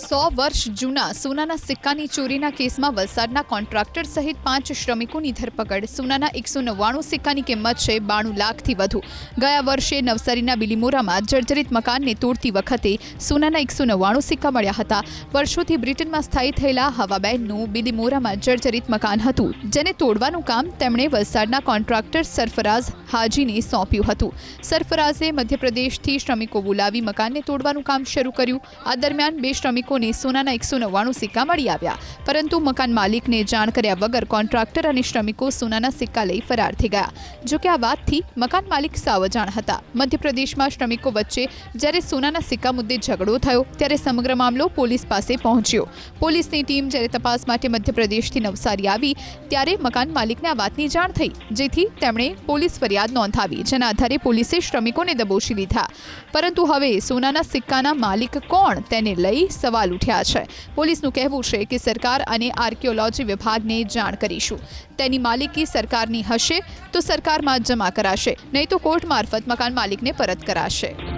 સો વર્ષ જૂના સોનાના સિક્કાની ચોરીના કેસમાં વલસાડના કોન્ટ્રાક્ટર સહિત પાંચ શ્રમિકોની ધરપકડ. સોનાના એકસો નવ્વાણું સિક્કાની કિંમત છે બાણું લાખથી વધુ. ગયા વર્ષે નવસારીના બિલીમોરામાં જર્જરિત મકાનને તોડતી વખતે સોનાના એકસો નવ્વાણું સિક્કા મળ્યા હતા. વર્ષોથી બ્રિટનમાં સ્થાયી થયેલા હવાબેનનું બિલીમોરામાં જર્જરિત મકાન હતું. જેને તોડવાનું કામ તેમણે વલસાડના કોન્ટ્રાક્ટર સરફરાઝ હાજીને સોંપ્યું હતું. સરફરાઝે મધ્યપ્રદેશથી શ્રમિકો બોલાવી મકાનને તોડવાનું કામ શરૂ કર્યું. આ દરમિયાન બે શ્રમિકોને સોનાના એકસો નવ્વાણું સિક્કા મળી આવ્યા. પરંતુ મકાન માલિકને જાણ કર્યા વગર કોન્ટ્રાક્ટર અને શ્રમિકો સોનાના સિક્કા લઈ ફરાર થઈ ગયા. જોકે આ વાતથી મકાન માલિક સાવજાણ હતા. મધ્યપ્રદેશમાં શ્રમિકો વચ્ચે જ્યારે સોનાના સિક્કા મુદ્દે ઝઘડો થયો ત્યારે સમગ્ર મામલો પોલીસ પાસે પહોંચ્યો. પોલીસની ટીમ જ્યારે તપાસ માટે મધ્યપ્રદેશથી નવસારી આવી ત્યારે મકાન માલિકને આ વાતની જાણ થઈ, જેથી તેમણે પોલીસ ફરિયાદ નોંધાવી, જેના આધારે પોલીસે શ્રમિકોને દબોચી લીધા. પરંતુ હવે સોનાના સિક્કાના માલિક કોણ તેને લઈ સવાલ ઉઠ્યા છે. પોલીસનું કહેવું છે કે સરકાર અને આર્કિયોલોજી વિભાગને જાણ કરીશું. તેની માલિકી સરકારની હશે તો સરકારમાં જમા કરાશે. નહીં તો કોર્ટ મારફત મકાન માલિકને પરત કરાશે.